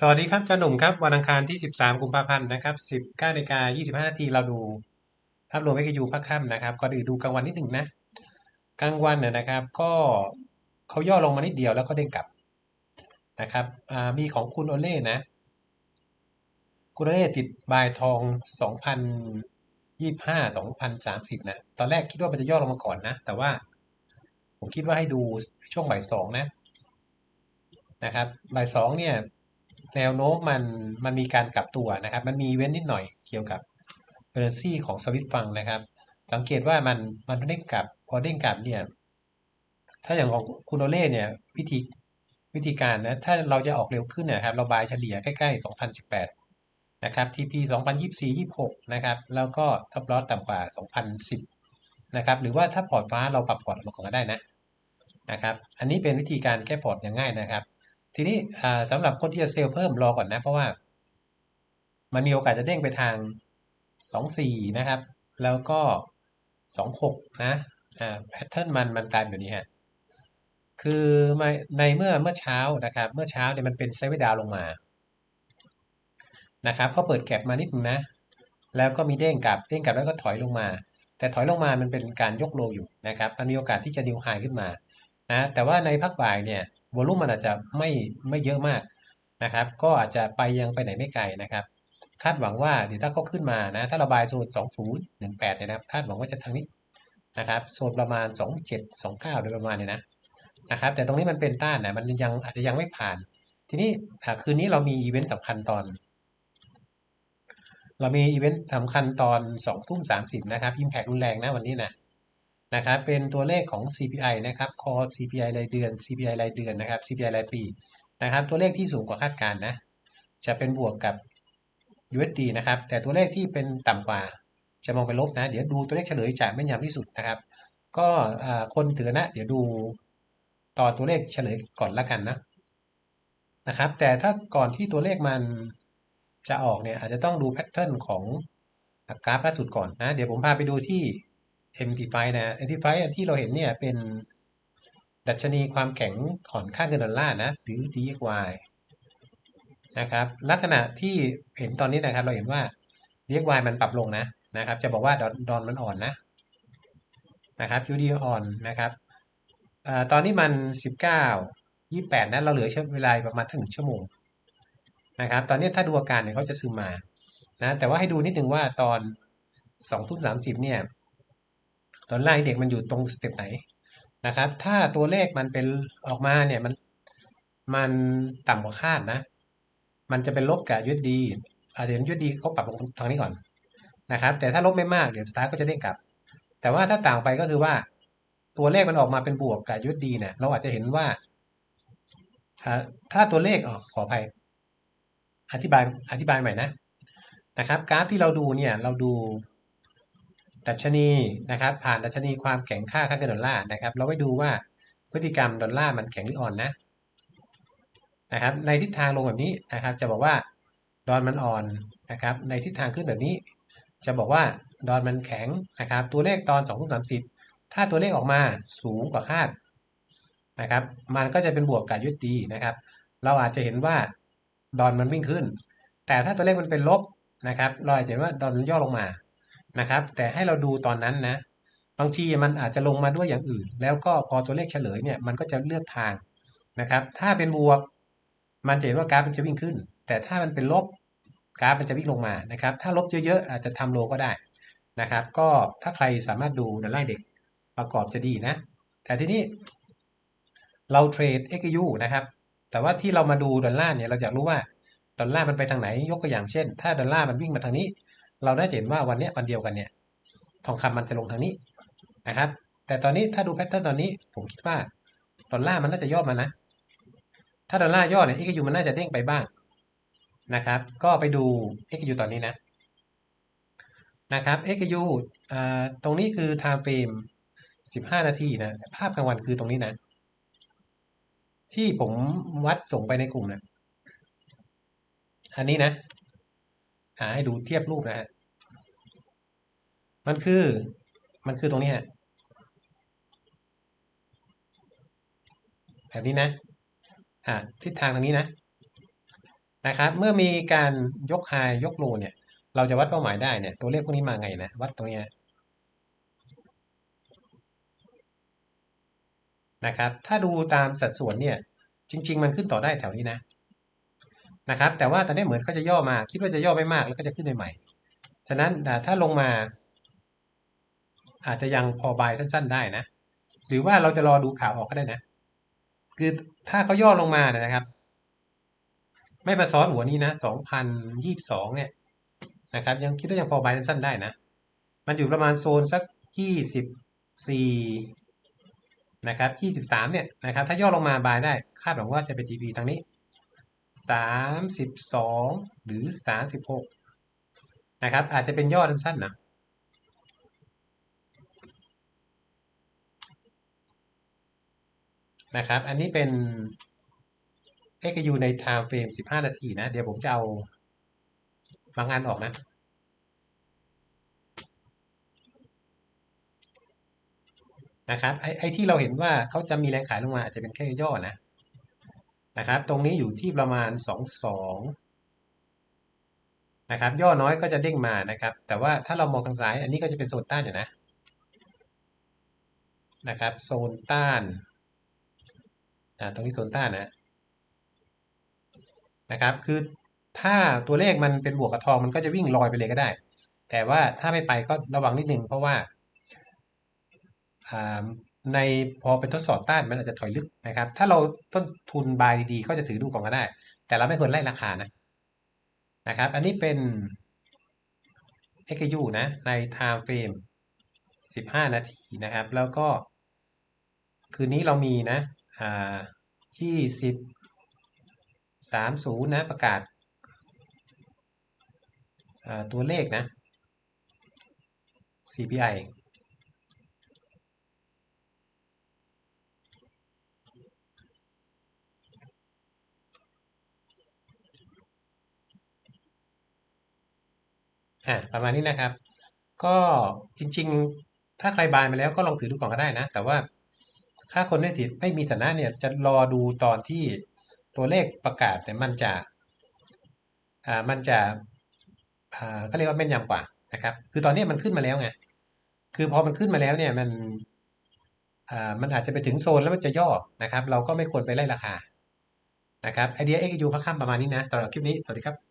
สวัสดีครับจารย์หนุ่มครับ วันอังคารที่ 13 กุมภาพันธ์นะครับ 19นาฬิกา25 นาทีเราดูภาพรวมวิกยูภาคค่ำนะครับก่อนอื่นดูกลางวันนิดหนึ่งนะกลางวันเนี่ยนะครับ ก็เขาย่อลงมานิดเดียวแล้วก็เด้งกลับนะครับมีของคุณโอเล่นะ คุณโอเล่ติดบายทอง 2025 2030 นะ ตอนแรกคิดว่ามันจะย่อลงมาก่อนนะ แต่ว่าผมคิดว่าให้ดูช่วงบ่ายสองนะนะครับบ่ายสองเนี่ย แนวโน้มมันมันมีการกลับตัวนะครับ มันมีเว้นนิดหน่อยเกี่ยวกับเ u r นซี่ของสวิตฟังนะครับ สังเกตว่ามันมันเด้งกลับพอเด้งกลับเนี่ยถ้าอย่างของคุณโอเล่เนี่ยวิธีวิธีการนะถ้าเราจะออกเร็วขึ้นนะครับเราบายเฉลี่ยใกล้ๆ 2018 นะครับ TP 2024 26 นะครับ แล้วก็ทับลอสต่ำกว่า 2010 นะครับ หรือว่าถ้าพอร์ตฟ้าเราปรับพอร์ตมาก่อนก็ได้นะนะครับ อันนี้เป็นวิธีการแก้พอร์ตอย่างง่ายนะครับ ทีนี้สำหรับคนที่จะเซลล์เพิ่มรอก่อนนะ เพราะว่า มันมีโอกาสจะเด้งไปทาง24นะครับ แล้วก็26นะอ่าแพทเทิร์นมันมันกลายแบบนี้ฮะคือในเมื่อเมื่อเช้านะครับ เมื่อเช้าเนี่ยมันเป็นไซด์ดาวลงมานะครับเขาเปิดแก็บมานิดนึงนะ แล้วก็มีเด้งกลับเด้งกลับแล้วก็ถอยลงมา แต่ถอยลงมามันเป็นการยกโลอยู่นะครับ มันมีโอกาสที่จะดิวไฮขึ้นมา นะแต่ว่าในพักบ่ายเนี่ยวอลุ่มมันอาจจะไม่ไม่เยอะมากนะครับ ก็อาจจะไปยังไปไหนไม่ไกลนะครับ คาดหวังว่าเดี๋ยวถ้าเขาขึ้นมานะ ถ้าระบายโซน2018เนี่ยนะครับ คาดหวังว่าจะทางนี้นะครับ โซนประมาณ 27 29 โดยประมาณเนี่ยนะนะครับ แต่ตรงนี้มันเป็นต้านนะ มันยังอาจจะยังไม่ผ่าน ทีนี้คืนนี้เรามีอีเวนต์สำคัญตอน เรามีอีเวนต์สำคัญตอน2ทุ่ม30นะครับอิมแพกรุนแรงนะวันนี้นะ นะครับเป็นตัวเลขของ CPI นะครับ Core CPI รายเดือน CPI รายเดือนนะครับ CPI รายปีนะครับ ตัวเลขที่สูงกว่าคาดการณ์นะ จะเป็นบวกกับ USD นะครับ แต่ตัวเลขที่เป็นต่ำกว่า จะมองเป็นลบนะ เดี๋ยวดูตัวเลขเฉลยจากแม่นยำที่สุดนะครับ ก็คนถือนะ เดี๋ยวดูตอนตัวเลขเฉลยก่อนละกันนะนะครับ แต่ถ้าก่อนที่ตัวเลขมันจะออกเนี่ยอาจจะต้องดูแพทเทิร์นของกราฟล่าสุดก่อนนะ เดี๋ยวผมพาไปดูที่ MT5 นะ MT5 ที่เราเห็นเนี่ยเป็นดัชนีความแข็งขอนค่าเงินดอลลาร์นะหรือ DXY นะครับลักษณะที่เห็นตอนนี้นะครับเราเห็นว่า DXY มันปรับลงนะนะครับ จะบอกว่าดอนดอนมันอ่อนนะนะครับ UD อ่อนนะครับอตอนนี้มัน 19 28นะเราเหลือเวลาประมาณทั้งหนึ่งชั่วโมงนะครับ ตอนนี้ถ้าดูอาการเนี่ยเขาจะซึมมานะแต่ว่าให้ดูนิดนึงว่าตอน2ทุ่ม30เนี่ย ดอลลาร์เด็กมันอยู่ตรงสเต็ปไหนนะครับ ถ้าตัวเลขมันเป็นออกมาเนี่ยมันมันต่ำกว่าคาดนะ มันจะเป็นลบกับยุดดีอาจจะเห็นยุดดีเขาปรับลงทางนี้ก่อนนะครับ แต่ถ้าลบไม่มากเดี๋ยวสุดท้ายก็จะเด้งกลับ แต่ว่าถ้าต่างไปก็คือว่า ตัวเลขมันออกมาเป็นบวกกับยุดดีเนี่ยเราอาจจะเห็นว่า ถ้าตัวเลขออขออภัย อธิบายอธิบายใหม่นะนะครับ กราฟที่เราดูเนี่ยเราดู ดัชนีนะครับ ผ่านดัชนีความแข็งค่าค่าเงินดอลลาร์นะครับ เราไปดูว่าพฤติกรรมดอลลาร์มันแข็งหรืออ่อนนะนะครับ ในทิศทางลงแบบนี้นะครับ จะบอกว่าดอนมันอ่อนนะครับ ในทิศทางขึ้นแบบนี้ จะบอกว่าดอนมันแข็งนะครับ ตัวเลขตอน2 3 0ถ้าตัวเลขออกมาสูงกว่าคาดนะครับ มันก็จะเป็นบวกกับยุดดีนะครับ เราอาจจะเห็นว่าดอนมันวิ่งขึ้น แต่ถ้าตัวเลขมันเป็นลบนะครับ เราอาจจะเห็นว่าดอนมันย่อลงมา นะครับ แต่ให้เราดูตอนนั้นนะ บางทีมันอาจจะลงมาด้วยอย่างอื่น แล้วก็พอตัวเลขเฉลยเนี่ยมันก็จะเลือกทางนะครับ ถ้าเป็นบวก มันจะเห็นว่ากราฟมันจะวิ่งขึ้น แต่ถ้ามันเป็นลบกราฟมันจะวิ่งลงมานะครับ ถ้าลบเยอะๆอาจจะทำโลก็ได้นะครับ ก็ถ้าใครสามารถดูดอลลาร์เด็กประกอบจะดีนะ แต่ทีนี้เราเทรด XU นะครับ แต่ว่าที่เรามาดูดอลลาร์เนี่ยเราอยากรู้ว่าดอลลาร์มันไปทางไหน ยกตัวอย่างเช่น ถ้าดอลลาร์มันวิ่งมาทางนี้ เราได้เห็นว่าวันนี้วันเดียวกันเนี่ย ทองคำมันจะลงทางนี้นะครับ แต่ตอนนี้ถ้าดูแพทเทิร์นตอนนี้ ผมคิดว่าดอลลาร์มันน่าจะย่อมานะ ถ้าดอลลาร์ย่อเนี่ย XU มันน่าจะเด้งไปบ้างนะครับ ก็ไปดู XU ตอนนี้นะนะครับ XU ตรงนี้คือ time frame 15 นาทีนะภาพกลางวันคือตรงนี้นะ ที่ผมวัดส่งไปในกลุ่มนะอันนี้นะ ให้ดูเทียบรูปนะฮะมันคือมันคือตรงนี้ฮะแบบนี้นะอ่าทิศทางตรงนี้นะนะครับเมื่อมีการยกไฮยกโลเนี่ย เราจะวัดเป้าหมายได้เนี่ย ตัวเลขพวกนี้มาไงนะวัดตรงเนี้ยนะครับ ถ้าดูตามสัดส่วนเนี่ย จริง ๆ มันขึ้นต่อได้แถวนี้นะ นะครับ แต่ว่าตอนนี้เหมือนเขาจะย่อมา คิดว่าจะย่อไม่มากแล้วก็จะขึ้นใหม่ ฉะนั้นถ้าลงมา อาจจะยังพอบายสั้น ๆ ได้นะ หรือว่าเราจะรอดูข่าวออกก็ได้นะ คือถ้าเขาย่อลงมาเนี่ยนะครับ ไม่มาซ้อนหัวนี้นะสองพันยี่สองเนี่ยนะครับ ยังคิดว่ายังพอบายสั้นๆได้นะ มันอยู่ประมาณโซนสักยี่สิบสี่นะครับยี่สิบสามเนี่ยนะครับ ถ้าย่อลงมาบายได้ คาดหวังว่าจะเป็น TP ทางนี้ สามสิบสองหรือสามสิบหกนะครับ อาจจะเป็นย่อสั้นๆนะนะครับ อันนี้เป็น XU ใน time frame 15 นาทีนะ เดี๋ยวผมจะเอาบางอันออกนะนะครับไอ้ไอที่เราเห็นว่าเขาจะมีแรงขายลงมาอาจจะเป็นแค่ย่อนะ นะครับ ตรงนี้อยู่ที่ประมาณ 22 นะครับ ย่อน้อยก็จะเด้งมานะครับ แต่ว่าถ้าเรามองทางซ้าย อันนี้ก็จะเป็นโซนต้านอยู่นะ นะครับ โซนต้านอ่าตรงนี้โซนต้านนะ นะครับ คือถ้าตัวเลขมันเป็นบวกกับทองมันก็จะวิ่งลอยไปเลยก็ได้ แต่ว่าถ้าไม่ไปก็ระวังนิดนึงเพราะว่า ในพอเป็นทดสอบต้านมันอาจจะถอยลึกนะครับ ถ้าเราต้นทุนบายดีๆ ก็จะถือดูก่อนก็ได้ แต่เราไม่ควรไล่ราคานะนะครับ อันนี้เป็น XU นะ ใน time frame 15 นาทีนะครับ แล้วก็ คืนนี้เรามีนะอ่ายี่สิบสามศูนย์นะประกาศตัวเลขนะ CPI อะประมาณนี้นะครับ ก็จริง ๆ ถ้าใครบายมาแล้วก็ลองถือดูก่อนก็ได้นะ แต่ว่าถ้าคนไม่ถือไม่มีฐานะเนี่ยจะรอดูตอนที่ตัวเลขประกาศเนี่ยมันจะอ่ามันจะอ่าเขาเรียกว่าแม่นยำกว่านะครับ คือตอนนี้มันขึ้นมาแล้วไงคือพอมันขึ้นมาแล้วเนี่ยมันอ่ามันอาจจะไปถึงโซนแล้วมันจะย่อนะครับ เราก็ไม่ควรไปไล่ราคานะครับไอเดียเอ็กยูพักค่ำประมาณนี้นะสำหรับคลิปนี้ สวัสดีครับ